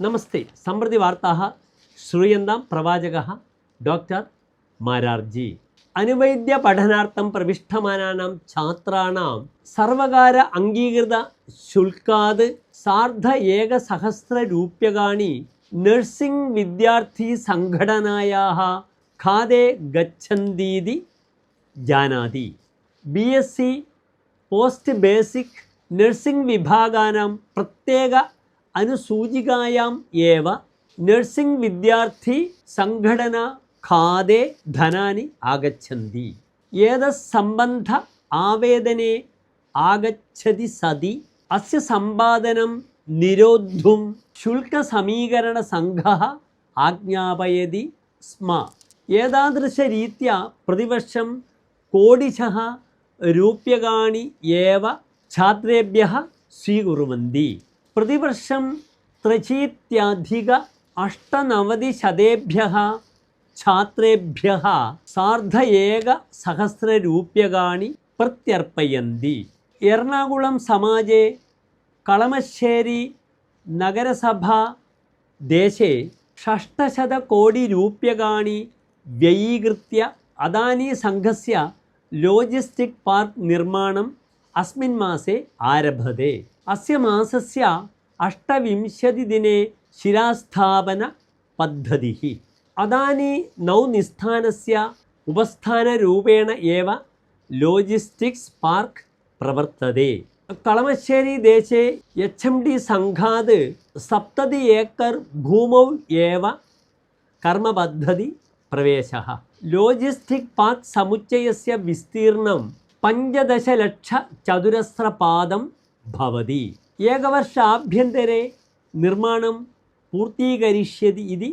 നമസ്തേ. സമൃദ്ധി വാർത്താ ശ്രൂയന്താം പ്രവാചക ഡോക്ടർ മാരാർജി. അനുവൈദ്യ പഠനാർത്ഥം പ്രവിഷ്ടമാനാനാം ഛാത്രാണാം സർവകാര അംഗീകൃത ശുൽക്കാത് സാർദ്ധ ഏകസഹസ്ര രൂപ്യകാണി നഴ്സിംഗ് വിദ്യാർത്ഥി സംഘടനയാ ഖാദേ ഗച്ഛന്തീതി ജാനാതി. B S C post basic nursing വിഭാഗാനാം പ്രത്യേക അനുസൂചികായാം ഏവ നഴ്സിംഗ് വിദ്യാർത്ഥി സംഘടന ഖാദേ ധനാനി ആഗച്ഛന്തി. ഏതസംബന്ധ ആവേദനെ ആഗച്ഛതി സതി. അസ്യ സമ്പാദനം നിരോദ്ധും ശുൽക്കസമീകരണ സംഘ ആജ്ഞാപയതി സ്മ. ഏതാദൃശരീത്യ പ്രതിവർഷം കോടിശ രൂപ്യകാണി ഏവ ഛാത്രേഭ്യ സ്വീകുറുവന്തി. स्वीकुर्वन्ति प्रतिवर्षं त्र्यशीत्याधिक अष्टनवतिशतेभ्यः छात्रेभ्यः सार्ध एकसहस्ररूप्यकाणि प्रत्यर्पयन्ति एर्णाकुलं समाजे കളമശ്ശേരി നഗരസഭ ദേശേ षष्टशतकोटिरूप्यकाणि व्ययीकृत्य अदानी सङ्घस्य ലോജിസ്റ്റിക് പാർക്ക് നിർമ്മാണം അസ്മിൻ മാസേ ആരഭതേ. അസ്യ മാസസ്യ അഷ്ടവിംശതിദിനെ ശിലാസ്ഥാപന പദ്ധതി അദാനി നൗനിസ്ഥാനസ്യ ഉപസ്ഥാനരൂപേണ ഏവ ലോജിസ്റ്റിക്സ് പാർക്ക് പ്രവർത്തതേ. കളമശ്ശേരി ദേശേ എച്ച് എം ഡി സംഘാത് സപ്തതി ഏക്കർ ഭൂമൗ ഏവ കർമ്മപദ്ധതി പ്രവേശ ലോജിസ്റ്റിക് പാർക്ക് സമുച്ചയസ്യ വിസ്തീർണം പഞ്ചദശലക്ഷ ചതുരശ്രപാദം ഭവതി. ഏകവർഷാഭ്യന്തരെ നിർമ്മാണം പൂർത്തീകരിഷ്യതി ഇതി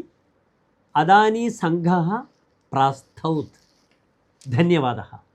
അദാനി സംഘ പ്രാസ്ഥൗത് ധന്യവാദः.